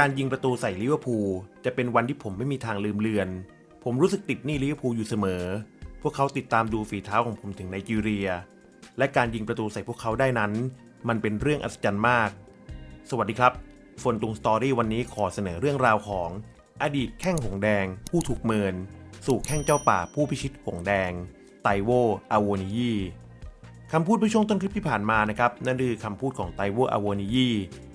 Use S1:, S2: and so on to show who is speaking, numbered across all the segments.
S1: การยิงประตูใส่ลิเวอร์พูลจะเป็นวันที่ผมไม่มีทางลืมเลือน ผมรู้สึกติดหนี้ลิเวอร์พูลอยู่เสมอ พวกเขาติดตามดูฝีเท้าของผมถึงไนจีเรีย และการยิงประตูใส่พวกเขาได้นั้น มันเป็นเรื่องอัศจรรย์มาก สวัสดีครับฝนตุงสตอรี่วันนี้ขอเสนอเรื่องราวของ อดีตแข้งหงแดง ผู้ถูกเมิน สู่แข้งเจ้าป่าผู้พิชิตหงแดง ไตโวอาโวนิยี คำพูดเมื่อช่วงต้นคลิปที่ผ่านมานะครับนั่นคือคำพูดของไตโวอาโวนิยี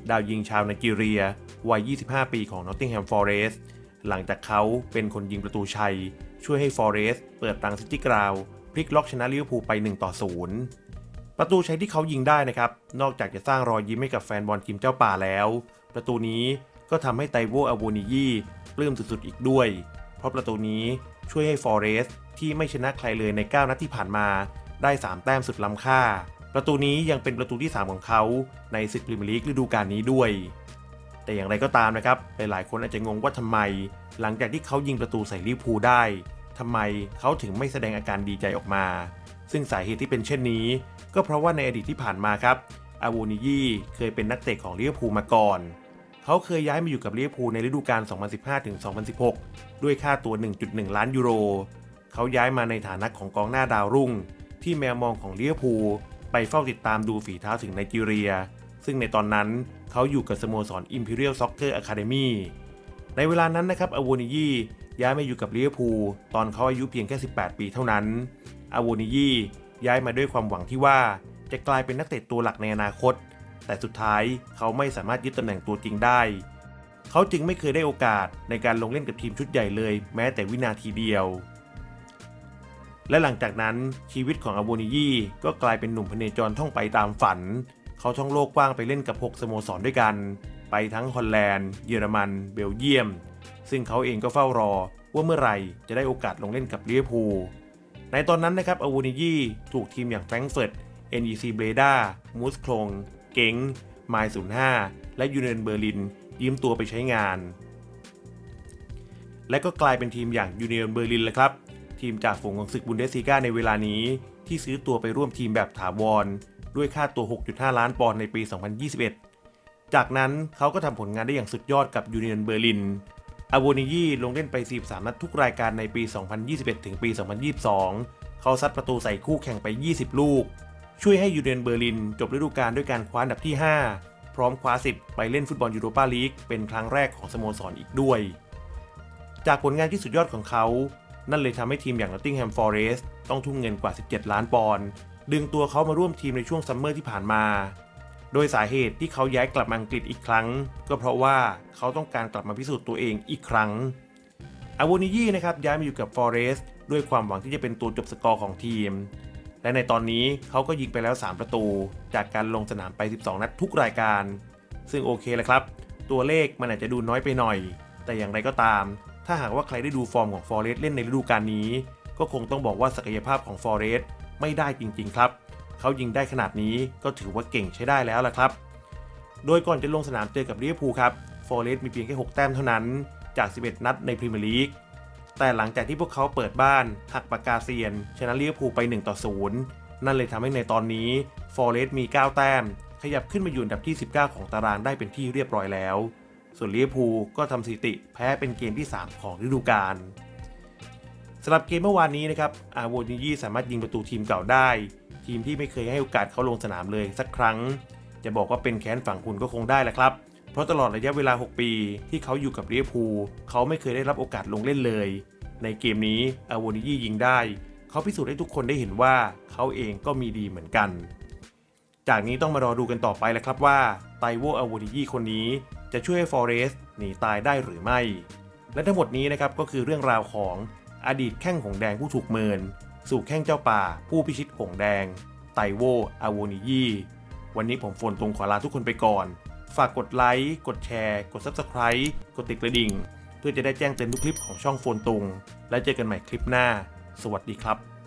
S1: ดาวยิงชาวไนจีเรีย วัย 25 ปีของนอตติงแฮมฟอเรสต์หลังจากเขาเป็นคนยิงประตูชัย ช่วยให้ฟอเรสต์เปิดรังซิตี้กราวพลิกล็อกชนะลิเวอร์พูลไป 1 ต่อ 0 ประตูชัยที่เขายิงได้นะครับ นอกจากจะสร้างรอยยิ้มให้กับแฟนบอลทีมเจ้าป่าแล้ว ประตูนี้ก็ทำให้ไตโวอาโวนิยีปลื้มสุดๆอีกด้วย เพราะประตูนี้ช่วยให้ฟอเรสต์ที่ไม่ชนะใครเลยใน 9 นัดที่ผ่านมา ได้ 3 แต้มสุดล้ำค่า ประตูนี้ยังเป็นประตูที่ 3 ของเขาในศึกพรีเมียร์ลีกฤดูกาลนี้ด้วย แต่อย่างไรก็ตามนะครับหลายๆคนอาจจะงงว่าทำไม หลังจากที่เขายิงประตูใส่ลิเวอร์พูลได้ทำไมเขาถึงไม่แสดงอาการดีใจออกมา ซึ่งสาเหตุที่เป็นเช่นนี้ ก็เพราะว่าในอดีตที่ผ่านมาครับอาวูนิยีเคยเป็นนักเตะของลิเวอร์พูลมาก่อน เขาเคยย้ายมาอยู่กับลิเวอร์พูลในฤดูกาล 2015-2016 ด้วยค่าตัว 1.1 ล้านยูโร เขาย้ายมาในฐานะของกองหน้าดาวรุ่ง ที่แมวมองของลิเวอร์พูไปเฝ้าติดตามดูฝีเท้าถึงไนจีเรีย ซึ่งในตอนนั้นเขาอยู่กับสโมสร Imperial Soccer Academy ในเวลานั้นนะครับอโวนิยีย้ายมาอยู่กับลิเวอร์พูตอนเขาอายุเพียงแค่ 18 ปีเท่านั้นอโวนิยีย้ายมาด้วยความหวังที่ว่าจะกลายเป็นนักเตะตัวหลักในอนาคต แต่สุดท้ายเขาไม่สามารถยึดตำแหน่งตัวจริงได้ เขาจึงไม่เคยได้โอกาสในการลงเล่นกับทีมชุดใหญ่เลย แม้แต่วินาทีเดียว และหลังจากนั้นชีวิตของอโวนิยีก็กลายเป็นหนุ่มพเนจรท่องไปตามฝัน เขาท่องโลกกว้างไปเล่นกับ 6 สโมสรด้วยกัน ไปทั้งฮอลแลนด์ เยอรมัน เบลเยียม ซึ่งเขาเองก็เฝ้ารอ ว่าเมื่อไหร่จะได้โอกาสลงเล่นกับลิเวอร์พูลในตอนนั้นนะครับอาวูนิยีถูกทีมอย่างแฟรงก์เฟิร์ต NEC เบรดามูสโคลงเก๋งไมล์05 และยูเนียนเบอร์ลินยืมตัวไปใช้งาน และก็กลายเป็นทีมอย่างยูเนียนเบอร์ลินแหละครับ ทีมจากฝูงของศึกบุนเดสซีกาในเวลานี้ ที่ซื้อตัวไปร่วมทีมแบบถาวร ด้วยค่าตัว 6.5 ล้านปอนด์ในปี 2021 จากนั้นเขาก็ทำผลงานได้อย่างสุดยอดกับยูเนียนเบอร์ลินอาโวนิยีลงเล่นไป 43 นัดทุกรายการในปี 2021 ถึงปี 2022 เขาซัดประตูใส่คู่แข่งไป 20 ลูก ช่วยให้ยูเนียนเบอร์ลินจบฤดูกาลด้วยการคว้าอันดับที่ 5 พร้อมคว้าสิทธิ์ไปเล่นฟุตบอลยูโรปาลีกเป็นครั้งแรกของสโมสรอีกด้วย จากผลงานที่สุดยอดของเขา นั่นเลยทำให้ทีมอย่าง Nottingham Forest ต้องทุ่มเงินกว่า 17 ล้านปอนด์ดึงตัวเขามาร่วมทีมในช่วงซัมเมอร์ที่ผ่านมา โดยสาเหตุที่เขาย้ายกลับมาอังกฤษอีกครั้ง ก็เพราะว่าเขาต้องการกลับมาพิสูจน์ตัวเองอีกครั้งอาวนิยีนะครับย้ายมาอยู่กับ Forest ด้วยความหวังที่จะเป็นตัวจบสกอร์ของทีม และในตอนนี้เขาก็ยิงไปแล้ว 3 ประตู จากการลงสนามไป 12 นัดทุกรายการ ซึ่งโอเคแหละครับ ตัวเลขมันอาจจะดูน้อยไปหน่อย แต่อย่างไรก็ตาม ถ้าหากว่าใครได้ดูฟอร์มของ Forest เล่นในฤดูกาลนี้ ก็คงต้องบอกว่าศักยภาพของ Forest ไม่ได้จริง ๆ ครับ เขายิงได้ขนาดนี้ก็ถือว่าเก่งใช้ได้แล้วล่ะครับ โดยก่อนจะลงสนามเจอกับลิเวอร์พูลครับฟอเรสต์มีเพียงแค่ 6 แต้มเท่านั้นจาก 11 นัดในพรีเมียร์ลีกแต่หลังจากที่พวกเขาเปิดบ้านหักปากกาเซียน ชนะลิเวอร์พูลไป1ต่อ0นั่นเลยทำให้ในตอนนี้ฟอเรสต์มี 9 แต้ม ขยับขึ้นมาอยู่อันดับที่ 19 ของตารางได้เป็นที่เรียบร้อยแล้ว ส่วนลิเวอร์พูลก็ทำสถิติแพ้เป็นเกมที่ 3 ของฤดูกาลสำหรับเกมเมื่อวานนี้นะครับอาโวนิยี่สามารถยิงประตูทีมเก่าได้ ทีมที่ไม่เคยให้โอกาสเขาลงสนามเลยสักครั้ง จะบอกว่าเป็นแค้นฝังคุณก็คงได้แหละครับ เพราะตลอดระยะเวลา 6 ปีที่เขาอยู่กับลิเวอร์พูลเขาไม่เคยได้รับโอกาสลงเล่นเลย ในเกมนี้อาโวนิยี่ยิงได้ เขาพิสูจน์ให้ทุกคนได้เห็นว่าเขาเองก็มีดีเหมือนกัน จากนี้ต้องมารอดูกันต่อไปแหละครับว่าไตโวอาโวนิยี่คนนี้ จะช่วยฟอเรสต์หนีตายได้หรือไม่ และทั้งหมดนี้นะครับก็คือเรื่องราวของอดีตแข้งหงแดงผู้ถูกเมิน สู่แข้งเจ้าป่า ผู้พิชิตหงแดง ไตโวอาโวนิยีวันนี้ผมฝนตรงขอลาทุกคนไปก่อน ฝากกดไลค์ กดแชร์ กด Subscribe กดติดกระดิ่ง เพื่อจะได้แจ้งเตือนทุกคลิปของช่องโฟนตุง และเจอกันใหม่คลิปหน้า สวัสดีครับ